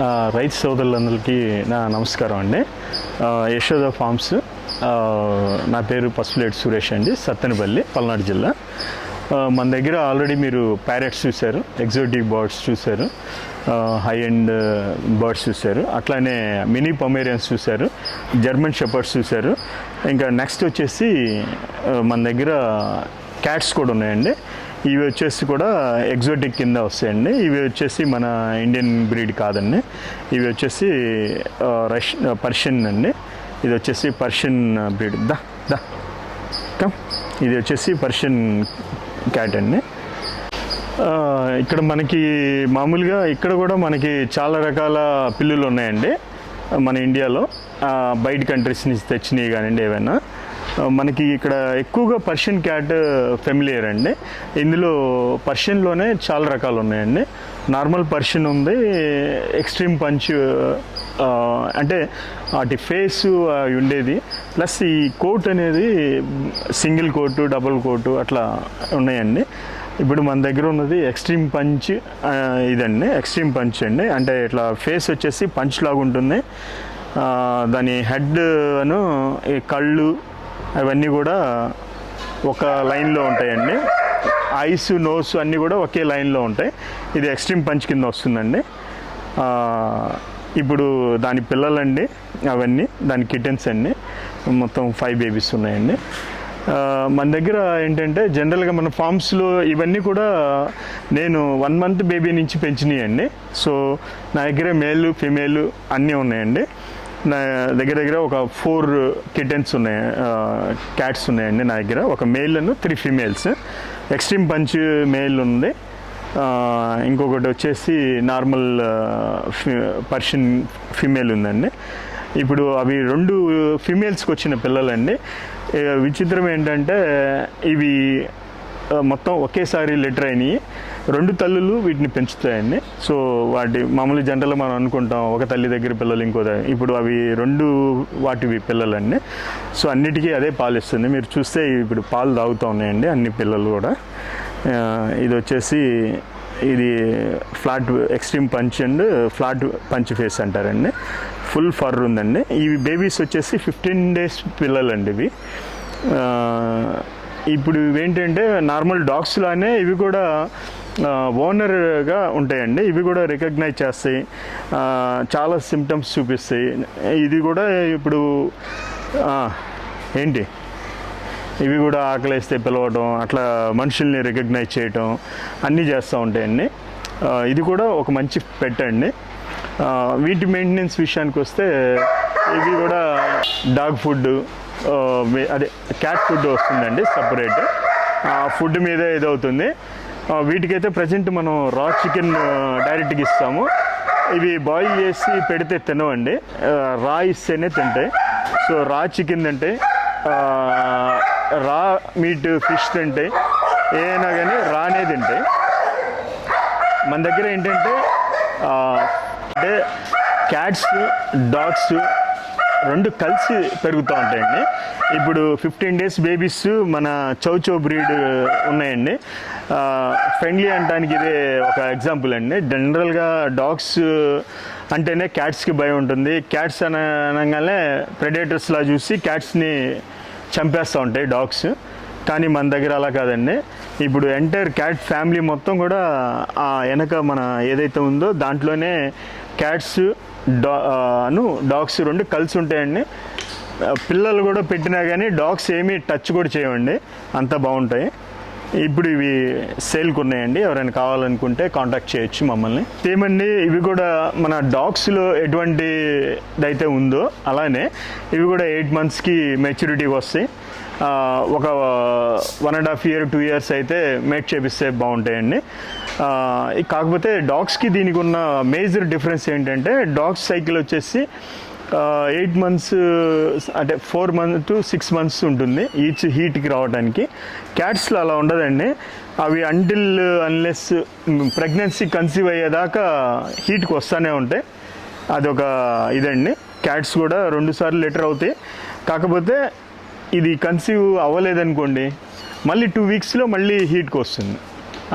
రైతు సోదరులందరికీ నా నమస్కారం అండి. యశోద ఫార్మ్స్ నా పేరు పసుపులేటి సురేష్ అండి సత్తెనపల్లి పల్నాడు జిల్లా. మన దగ్గర ఆల్రెడీ మీరు ప్యారెట్స్ చూశారు ఎగ్జోటిక్ బర్డ్స్ చూశారు హై అండ్ బర్డ్స్ చూశారు అట్లానే మినీ పొమేరియన్స్ చూశారు జర్మన్ షెపర్డ్స్ చూశారు. ఇంకా నెక్స్ట్ వచ్చేసి మన దగ్గర క్యాట్స్ కూడా ఉన్నాయండి. ఇవి వచ్చేసి కూడా ఎగ్జోటిక్ కింద వస్తాయండి. ఇవి వచ్చేసి మన ఇండియన్ బ్రీడ్ కాదండి. ఇవి వచ్చేసి రష్ పర్షియన్ అండి. ఇది వచ్చేసి పర్షియన్ బ్రీడ్. దా దా. కమ్. ఇది వచ్చేసి పర్షియన్ క్యాట్ అండి. ఇక్కడ మనకి మామూలుగా ఇక్కడ కూడా మనకి చాలా రకాల పిల్లులు ఉన్నాయండి మన ఇండియాలో. బయట కంట్రీస్ నుంచి తెచ్చినవి కానివ్వండి ఏవైనా. మనకి ఇక్కడ ఎక్కువగా పర్షియన్ క్యాట్ ఫెమిలియర్ అండి. ఇందులో పర్షియన్లోనే చాలా రకాలు ఉన్నాయండి. నార్మల్ పర్షియన్ ఉంది ఎక్స్ట్రీమ్ పంచ్ అంటే వాటి ఫేస్ ఉండేది. ప్లస్ ఈ కోట్ అనేది సింగిల్ కోటు డబుల్ కోటు అట్లా ఉన్నాయండి. ఇప్పుడు మన దగ్గర ఉన్నది ఎక్స్ట్రీమ్ పంచ్ ఇదండి. ఎక్స్ట్రీమ్ పంచ్ అండి. అంటే ఇట్లా ఫేస్ వచ్చేసి పంచ్ లాగా ఉంటుంది దాని హెడ్ అను ఈ కళ్ళు అవన్నీ కూడా ఒక లైన్లో ఉంటాయండి. ఐస్ నోస్ అన్నీ కూడా ఒకే లైన్లో ఉంటాయి. ఇది ఎక్స్ట్రీమ్ పంచ్ కింద వస్తుందండి. ఇప్పుడు దాని పిల్లలండి అవన్నీ దాని కిటెన్స్ అండి. మొత్తం ఫైవ్ బేబీస్ ఉన్నాయండి. మన దగ్గర ఏంటంటే జనరల్గా మన ఫామ్స్లో ఇవన్నీ కూడా నేను వన్ మంత్ బేబీ నుంచి పెంచినాయండి సో నా దగ్గర మేలు ఫిమేలు అన్నీ ఉన్నాయండి. నా దగ్గర దగ్గర ఒక ఫోర్ కిటెన్స్ ఉన్నాయి క్యాట్స్ ఉన్నాయండి నా దగ్గర. ఒక male three females extreme punch male ఉంది. ఇంకొకటి వచ్చేసి నార్మల్ పర్షియన్ ఫీమేల్ ఉందండి. ఇప్పుడు అవి రెండు ఫిమేల్స్కి వచ్చిన పిల్లలండి. విచిత్రం ఏంటంటే ఇవి మొత్తం ఒకేసారి లెటర్ అయినాయి. రెండు తల్లులు వీటిని పెంచుతాయండి. సో వాటి మామూలు జంటలు మనం అనుకుంటాం ఒక తల్లి దగ్గర పిల్లలు ఇంకో ఇప్పుడు అవి రెండు వాటివి పిల్లలండి. సో అన్నిటికీ అదే పాలు ఇస్తుంది మీరు చూస్తే ఇప్పుడు పాలు తాగుతూ ఉన్నాయండి అన్ని పిల్లలు కూడా. ఇది వచ్చేసి ఇది flat extreme punch and flat punch face అంటారండి. ఫుల్ ఫర్ ఉందండి. ఇవి బేబీస్ వచ్చేసి ఫిఫ్టీన్ డేస్ పిల్లలండి ఇవి. ఇప్పుడు ఇవేంటంటే నార్మల్ డాగ్స్ లానే ఇవి కూడా ఓనర్గా ఉంటాయండి. ఇవి కూడా రికగ్నైజ్ చేస్తాయి. చాలా సిమ్టమ్స్ చూపిస్తాయి. ఇది కూడా ఇప్పుడు ఏంటి? ఇవి కూడా ఆకలిస్తే పిలవడం అట్లా మనుషుల్ని రికగ్నైజ్ చేయటం అన్నీ చేస్తూ ఉంటాయండి. ఇది కూడా ఒక మంచి పెట్ అండి. వీటి మెయింటెనెన్స్ విషయానికి వస్తే ఇవి కూడా డాగ్ ఫుడ్ అదే క్యాట్ ఫుడ్ వస్తుందండి సపరేట్. ఫుడ్ మీదే ఇదవుతుంది. వీటికైతే ప్రజెంట్ మనం రా చికెన్ డైరెక్ట్గా ఇస్తాము. ఇవి బాయిల్ చేసి పెడితే తినవండి. రా ఇస్తేనే తింటాయి. సో రా చికెన్ తింటాయి రా మీట్ ఫిష్ తింటాయి ఏదైనా కానీ రానే తింటాయి. మన దగ్గర ఏంటంటే అంటే క్యాట్స్ డాగ్స్ రెండు కలిసి పెరుగుతూ ఉంటాయండి. ఇప్పుడు ఫిఫ్టీన్ డేస్ బేబీస్ మన చౌచౌ బ్రీడ్ ఉన్నాయండి. ఫ్రెండ్లీ అంటానికి ఇదే ఒక ఎగ్జాంపుల్ అండి. జనరల్గా డాగ్స్ అంటేనే క్యాట్స్కి భయం ఉంటుంది. క్యాట్స్ అనగానే ప్రెడేటర్స్లా చూసి క్యాట్స్ని చంపేస్తూ ఉంటాయి డాగ్స్. కానీ మన దగ్గర అలా కాదండి. ఇప్పుడు ఎంటైర్ క్యాట్ ఫ్యామిలీ మొత్తం కూడా ఆ వెనక మన ఏదైతే ఉందో దాంట్లోనే క్యాట్స్ డాను డాగ్స్ రెండు కలిసి ఉంటాయండి. పిల్లలు కూడా పెట్టినా కానీ డాగ్స్ ఏమీ టచ్ కూడా చేయండి అంత బాగుంటాయి. ఇప్పుడు ఇవి సేల్కి ఉన్నాయండి. ఎవరైనా కావాలనుకుంటే కాంటాక్ట్ చేయొచ్చు మమ్మల్ని. ఏమండి ఇవి కూడా మన డాగ్స్లో ఎటువంటి అయితే ఉందో అలానే ఇవి కూడా ఎయిట్ మంత్స్కి మెచ్యూరిటీకి వస్తాయి. ఒక one and half year two years అయితే మేక్ చేపిస్తే బాగుంటాయండి. కాకపోతే డాగ్స్కి దీనికి ఉన్న మేజర్ డిఫరెన్స్ ఏంటంటే డాగ్స్ సైకిల్ వచ్చేసి ఎయిట్ మంత్స్ అంటే four month to six months ఉంటుంది ఈచ్ హీట్కి రావడానికి. క్యాట్స్లో అలా ఉండదండి. అవి అంటిల్ అన్లెస్ ప్రెగ్నెన్సీ కన్సీవ్ అయ్యేదాకా హీట్కి వస్తూనే ఉంటాయి. అదొక ఇదండి. క్యాట్స్ కూడా రెండు సార్లు లీటర్ అవుతాయి. కాకపోతే ఇది కన్సీవ్ అవ్వలేదనుకోండి మళ్ళీ టూ వీక్స్లో మళ్ళీ హీట్కి వస్తుంది.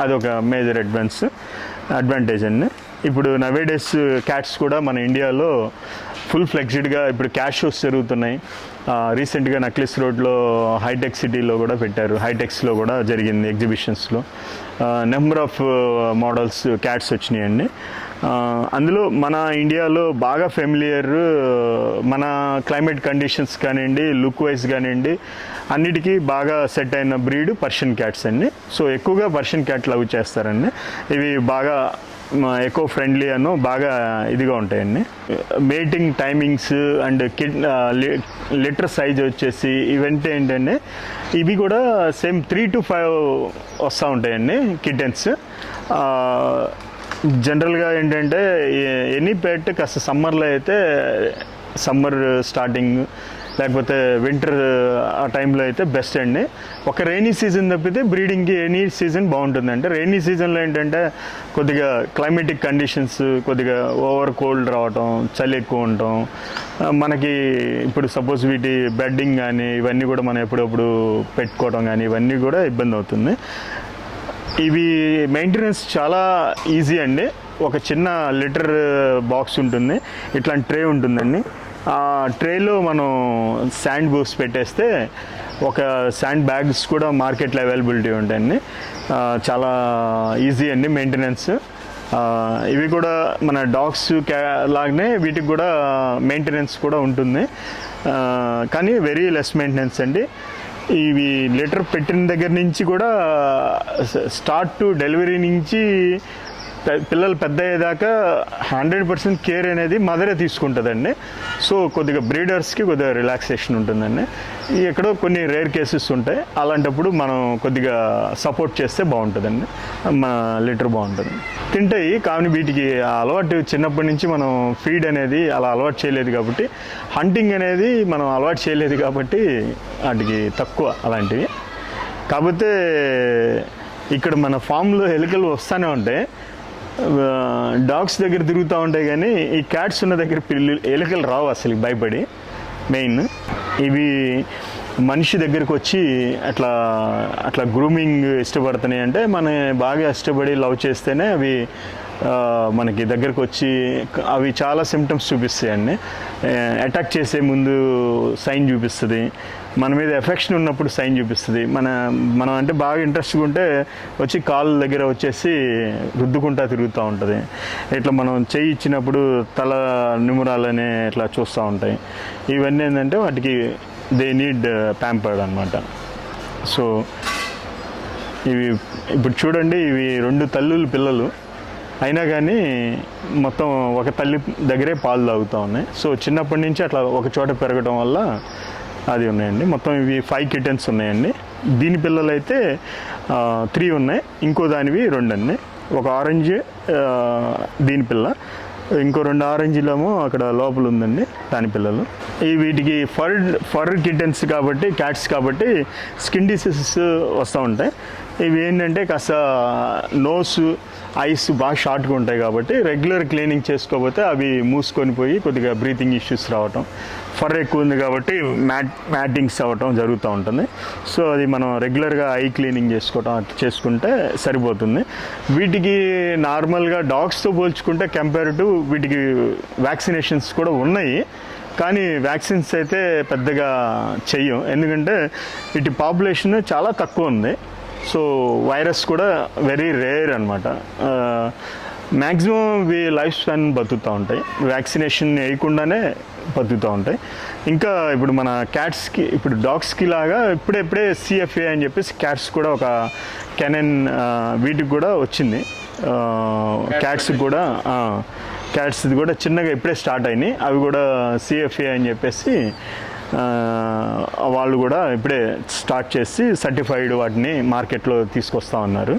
అదొక మేజర్ అడ్వాన్స్ అడ్వాంటేజ్ అండి. ఇప్పుడు నవేడేస్ క్యాట్స్ కూడా మన ఇండియాలో ఫుల్ ఫ్లెక్సిడ్గా ఇప్పుడు క్యాష్ షోస్ జరుగుతున్నాయి. రీసెంట్గా నక్లెస్ రోడ్లో హైటెక్ సిటీలో కూడా పెట్టారు. హైటెక్స్లో కూడా జరిగింది ఎగ్జిబిషన్స్లో నెంబర్ ఆఫ్ మోడల్స్ క్యాట్స్ వచ్చినాయండి. అందులో మన ఇండియాలో బాగా ఫెమిలియర్ మన క్లైమేట్ కండిషన్స్ కానివ్వండి లుక్ వైజ్ కానివ్వండి అన్నిటికీ బాగా సెట్ అయిన బ్రీడ్ పర్షియన్ క్యాట్స్ అండి. సో ఎక్కువగా పర్షియన్ క్యాట్ లవ్ చేస్తారండి. ఇవి బాగా ఎకో ఫ్రెండ్లీ అను బాగా ఇదిగా ఉంటాయండి. Mating timings and kid litter size వచ్చేసి ఇవంటే ఏంటంటే ఇవి కూడా సేమ్ త్రీ టు ఫైవ్ వస్తూ ఉంటాయండి కిటెన్స్ జనరల్గా ఏంటంటే ఎనీ పెట్ కాస్త సమ్మర్లో అయితే సమ్మర్ స్టార్టింగ్ లేకపోతే వింటర్ ఆ టైంలో అయితే బెస్ట్ అండి. ఒక రైనీ సీజన్ తప్పితే బ్రీడింగ్కి ఎనీ సీజన్ బాగుంటుంది. అంటే రైనీ సీజన్లో ఏంటంటే కొద్దిగా క్లైమేటిక్ కండిషన్స్ కొద్దిగా ఓవర్ కోల్డ్ రావటం చలి ఎక్కువ ఉండటం మనకి ఇప్పుడు సపోజ్ వీటి బెడ్డింగ్ కానీ ఇవన్నీ కూడా మనం ఎప్పుడప్పుడు పెట్టుకోవడం కానీ ఇవన్నీ కూడా ఇబ్బంది అవుతుంది. ఇవి మెయింటెనెన్స్ చాలా ఈజీ అండి. ఒక చిన్న లిటర్ బాక్స్ ఉంటుంది. ఇట్లాంటి ట్రే ఉంటుందండి. ఆ ట్రేలో మనం శాండ్ బూస్ పెట్టేస్తే ఒక శాండ్ బ్యాగ్స్ కూడా మార్కెట్లో అవైలబిలిటీ ఉంటాయండి. చాలా ఈజీ అండి మెయింటెనెన్స్ ఇవి కూడా మన డాగ్స్ క్యా లాగానే వీటికి కూడా మెయింటెనెన్స్ కూడా ఉంటుంది. కానీ వెరీ లెస్ మెయింటెనెన్స్ అండి. ఇవి లెటర్ పెట్టిన దగ్గర నుంచి కూడా స్టార్ట్ టు డెలివరీ నుంచి పిల్లలు పెద్ద అయ్యేదాకా హండ్రెడ్ పర్సెంట్ కేర్ అనేది మదరే తీసుకుంటుందండి. సో కొద్దిగా బ్రీడర్స్కి కొద్దిగా రిలాక్సేషన్ ఉంటుందండి. ఎక్కడో కొన్ని రేర్ కేసెస్ ఉంటాయి. అలాంటప్పుడు మనం కొద్దిగా సపోర్ట్ చేస్తే బాగుంటుందండి. మన లీటర్ బాగుంటుంది. తింటాయి కానీ వీటికి ఆ అలవాటు చిన్నప్పటి నుంచి మనం ఫీడ్ అనేది అలా అలవాటు చేయలేదు కాబట్టి హంటింగ్ అనేది మనం అలవాటు చేయలేదు కాబట్టి వాటికి తక్కువ అలాంటివి. కాకపోతే ఇక్కడ మన ఫామ్లో ఎలుకలు వస్తూనే ఉంటాయి. డాగ్స్ దగ్గర తిరుగుతూ ఉంటాయి కానీ ఈ క్యాట్స్ ఉన్న దగ్గర పిల్లి ఎలుకలు రావు అసలు భయపడి మెయిన్. ఇవి మనిషి దగ్గరికి వచ్చి అట్లా అట్లా గ్రూమింగ్ ఇష్టపడుతున్నాయి అంటే మన బాగా ఇష్టపడి లవ్ చేస్తేనే అవి మనకి దగ్గరకు వచ్చి అవి చాలా సిమ్టమ్స్ చూపిస్తాయండి అటాక్ చేసే ముందు సైన్ చూపిస్తుంది. మన మీద ఎఫెక్షన్ ఉన్నప్పుడు సైన్ చూపిస్తుంది. మన మనం అంటే బాగా ఇంట్రెస్ట్గా ఉంటే వచ్చి కాళ్ళ దగ్గర వచ్చేసి రుద్దుకుంటా తిరుగుతూ ఉంటుంది. ఇట్లా మనం చేయి ఇచ్చినప్పుడు తల నిమురాలనే ఇట్లా చూస్తూ ఉంటాయి. ఇవన్నీ ఏంటంటే వాటికి దే నీడ్ ప్యాంపర్డ్ అనమాట సో ఇవి ఇప్పుడు చూడండి ఇవి రెండు తల్లులు పిల్లలు. అయినా కానీ మొత్తం ఒక తల్లి దగ్గరే పాలు తాగుతూ ఉన్నాయి. సో చిన్నప్పటి నుంచి అట్లా ఒక చోట పెరగడం వల్ల అది ఉన్నాయండి. మొత్తం ఇవి ఫైవ్ కిటన్స్ ఉన్నాయండి. దీని పిల్లలు అయితే త్రీ ఉన్నాయి. ఇంకో దానివి రెండు అండి ఒక ఆరెంజ్ దీని పిల్ల. ఇంకో రెండు ఆరెంజ్లేమో అక్కడ లోపల ఉందండి దాని పిల్లలు. ఈ వీటికి ఫర్ ఫర్ కిటన్స్ కాబట్టి క్యాట్స్ కాబట్టి స్కిన్ డిసీజెస్ వస్తూ ఉంటాయి. ఇవి ఏంటంటే కాస్త నోస్ ఐస్ బాగా షార్ట్గా ఉంటాయి కాబట్టి రెగ్యులర్ క్లీనింగ్ చేసుకోకపోతే అవి మూసుకొని పోయి కొద్దిగా బ్రీతింగ్ ఇష్యూస్ రావటం. ఫర్ ఎక్కువ ఉంది కాబట్టి మ్యాట్ మ్యాటింగ్స్ అవ్వటం జరుగుతూ ఉంటుంది. సో అది మనం రెగ్యులర్గా ఐ క్లీనింగ్ చేసుకోవటం చేసుకుంటే సరిపోతుంది. వీటికి నార్మల్గా డాగ్స్తో పోల్చుకుంటే కంపేర్ టు వీటికి వ్యాక్సినేషన్స్ కూడా ఉన్నాయి. కానీ వ్యాక్సిన్స్ అయితే పెద్దగా చెయ్యం. ఎందుకంటే వీటి పాపులేషన్ చాలా తక్కువ ఉంది. సో వైరస్ కూడా వెరీ రేర్ అనమాట మ్యాక్సిమం ఇవి లైఫ్ స్పాన్ బతుకుతూ ఉంటాయి. వ్యాక్సినేషన్ వేయకుండానే బతుకుతూ ఉంటాయి. ఇంకా ఇప్పుడు మన క్యాట్స్కి ఇప్పుడు డాగ్స్కి లాగా ఇప్పుడెప్పుడే సిఎఫ్ఏ అని చెప్పేసి క్యాట్స్ కూడా ఒక కెనెన్ వీటికి కూడా వచ్చింది. క్యాట్స్కి కూడా క్యాట్స్ది కూడా చిన్నగా ఇప్పుడే స్టార్ట్ అయినాయి. అవి కూడా సిఎఫ్ఏ అని చెప్పేసి వాళ్ళు కూడా ఇప్పుడే స్టార్ట్ చేసి సర్టిఫైడ్ వాటిని మార్కెట్లో తీసుకొస్తా ఉన్నారు.